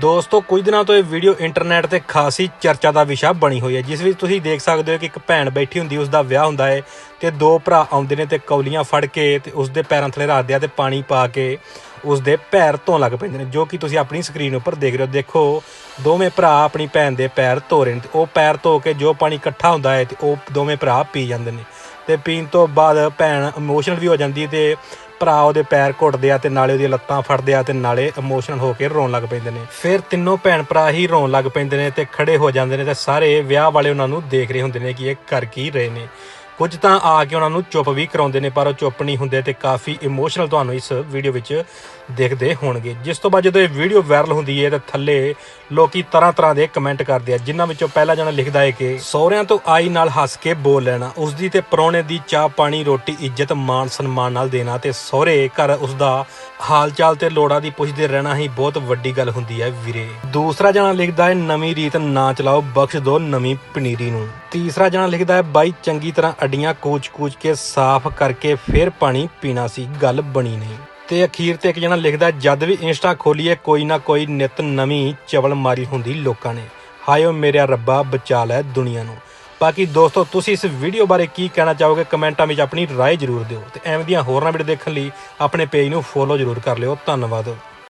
ਦੋਸਤੋ, ਕੁਝ ਦਿਨਾਂ ਤੋਂ ਇਹ ਵੀਡੀਓ ਇੰਟਰਨੈਟ ਤੇ ਖਾਸੀ ਚਰਚਾ ਦਾ ਵਿਸ਼ਾ ਬਣੀ ਹੋਈ ਹੈ, ਜਿਸ ਵਿੱਚ ਤੁਸੀਂ ਦੇਖ ਸਕਦੇ ਹੋ ਕਿ ਇੱਕ ਭੈਣ ਬੈਠੀ ਹੁੰਦੀ ਉਸ ਦਾ ਵਿਆਹ ਹੁੰਦਾ ਹੈ ਤੇ ਦੋ ਭਰਾ ਆਉਂਦੇ ਨੇ ਤੇ ਕੌਲੀਆਂ ਫੜ ਕੇ ਤੇ ਉਸ ਦੇ ਪੈਰਾਂ ਥੱਲੇ ਰੱਖਦੇ ਆ ਤੇ ਪਾਣੀ ਪਾ ਕੇ ਉਸ ਦੇ ਪੈਰ ਧੋਣ ਲੱਗ ਪੈਂਦੇ ਨੇ, ਜੋ ਕਿ ਤੁਸੀਂ ਆਪਣੀ ਸਕਰੀਨ ਉੱਪਰ ਦੇਖ ਰਹੇ ਹੋ। ਦੇਖੋ, ਦੋਵੇਂ ਭਰਾ ਆਪਣੀ ਭੈਣ ਦੇ ਪੈਰ ਧੋ ਰਹੇ ਨੇ ਤੇ ਉਹ ਪੈਰ ਧੋ ਕੇ ਜੋ ਪਾਣੀ ਇਕੱਠਾ ਹੁੰਦਾ ਹੈ ਤੇ ਉਹ ਦੋਵੇਂ ਭਰਾ ਪੀ ਜਾਂਦੇ ਨੇ ਤੇ ਪੀਣ ਤੋਂ ਬਾਅਦ ਭੈਣ ਇਮੋਸ਼ਨਲ ਵੀ ਹੋ ਜਾਂਦੀ ਹੈ ਤੇ ਭਰਾ ਉਹਦੇ ਪੈਰ ਘੁੱਟਦੇ ਆ ਤੇ ਨਾਲੇ ਉਹਦੀਆਂ ਲੱਤਾਂ ਫੜਦੇ ਆ ਤੇ ਨਾਲੇ ਇਮੋਸ਼ਨਲ ਹੋ ਕੇ ਰੋਣ ਲੱਗ ਪੈਂਦੇ ਨੇ। ਫਿਰ ਤਿੰਨੋਂ ਭੈਣ ਭਰਾ ਹੀ ਰੋਣ ਲੱਗ ਪੈਂਦੇ ਨੇ ਤੇ ਖੜੇ ਹੋ ਜਾਂਦੇ ਨੇ ਤੇ ਸਾਰੇ ਵਿਆਹ ਵਾਲੇ ਉਹਨਾਂ ਨੂੰ ਦੇਖ ਰਹੇ ਹੁੰਦੇ ਨੇ ਕਿ ਇਹ ਕਰ ਕੀ ਰਹੇ ਨੇ। ਕੁਝ ਤਾਂ ਆ ਕੇ ਉਹਨਾਂ ਨੂੰ ਚੁੱਪ ਵੀ ਕਰਾਉਂਦੇ ਨੇ, ਪਰ ਉਹ ਚੁੱਪ ਨਹੀਂ ਹੁੰਦੇ ਤੇ ਕਾਫੀ ਇਮੋਸ਼ਨਲ ਤੁਹਾਨੂੰ ਇਸ ਵੀਡੀਓ ਵਿੱਚ ਦੇਖਦੇ ਹੋਣਗੇ। ਜਿਸ ਤੋਂ ਬਾਅਦ ਜਦੋਂ ਇਹ ਵੀਡੀਓ ਵਾਇਰਲ ਹੁੰਦੀ ਹੈ ਤਾਂ ਥੱਲੇ ਲੋਕੀ ਤਰ੍ਹਾਂ ਤਰ੍ਹਾਂ ਦੇ ਕਮੈਂਟ ਕਰਦੇ ਆ, ਜਿਨ੍ਹਾਂ ਵਿੱਚੋਂ ਪਹਿਲਾ ਜਣਾ ਲਿਖਦਾ ਹੈ ਕਿ, ਸਹੁਰਿਆਂ ਤੋਂ ਆਈ ਨਾਲ ਹੱਸ ਕੇ ਬੋਲ ਲੈਣਾ ਉਸ ਦੀ ਤੇ ਪਰੌਣੇ ਦੀ ਚਾਹ, ਪਾਣੀ, ਰੋਟੀ, ਇੱਜ਼ਤ ਮਾਨ ਸਨਮਾਨ ਨਾਲ ਦੇਣਾ ਤੇ ਸਹੁਰੇ ਘਰ ਉਸ ਦਾ ਹਾਲ ਚਾਲ ਤੇ ਲੋੜਾਂ ਦੀ ਪੁੱਛਦੇ ਰਹਿਣਾ ਹੀ ਬਹੁਤ ਵੱਡੀ ਗੱਲ ਹੁੰਦੀ ਹੈ ਵੀਰੇ। ਦੂਸਰਾ ਜਣਾ ਲਿਖਦਾ ਹੈ ਨਵੀਂ ਰੀਤ ਨਾ ਚਲਾਓ, ਬਖਸ਼ ਦੋ ਨਵੀਂ ਪਨੀਰੀ ਨੂੰ। ਤੀਸਰਾ ਜਣਾ ਲਿਖਦਾ ਹੈ ਬਾਈ ਚੰਗੀ ਤਰ੍ਹਾਂ ਅੱਡੀਆਂ ਕੂਚ-ਕੂਚ ਕੇ ਸਾਫ਼ ਕਰਕੇ ਫਿਰ ਪਾਣੀ ਪੀਣਾ ਸੀ, ਗੱਲ ਬਣੀ ਨਹੀਂ। ਤੇ ਅਖੀਰ ਤੇ ਇੱਕ ਜਣਾ ਲਿਖਦਾ, ਜਦ ਵੀ ਇੰਸਟਾ ਖੋਲੀਏ, ਕੋਈ ਨਾ ਕੋਈ ਨਿਤ ਨਵੀਂ ਚਵਲ ਮਾਰੀ ਹੁੰਦੀ ਲੋਕਾਂ ਨੇ। ਹਾਇਓ ਮੇਰਾ ਰੱਬਾ, ਬਚਾ ਲੈ ਦੁਨੀਆ ਨੂੰ। ਬਾਕੀ ਦੋਸਤੋ, ਤੁਸੀਂ ਇਸ ਵੀਡੀਓ ਬਾਰੇ ਕੀ ਕਹਿਣਾ ਚਾਹੋਗੇ, ਕਮੈਂਟਾਂ ਵਿੱਚ ਆਪਣੀ ਰਾਏ ਜ਼ਰੂਰ ਦਿਓ ਤੇ ਐਵੇਂ ਦੀਆਂ ਹੋਰਨਾਂ ਵੀਡੀਓ ਦੇਖਣ ਲਈ ਆਪਣੇ ਪੇਜ ਨੂੰ ਫੋਲੋ ਜ਼ਰੂਰ ਕਰ ਲਿਓ। ਧੰਨਵਾਦ।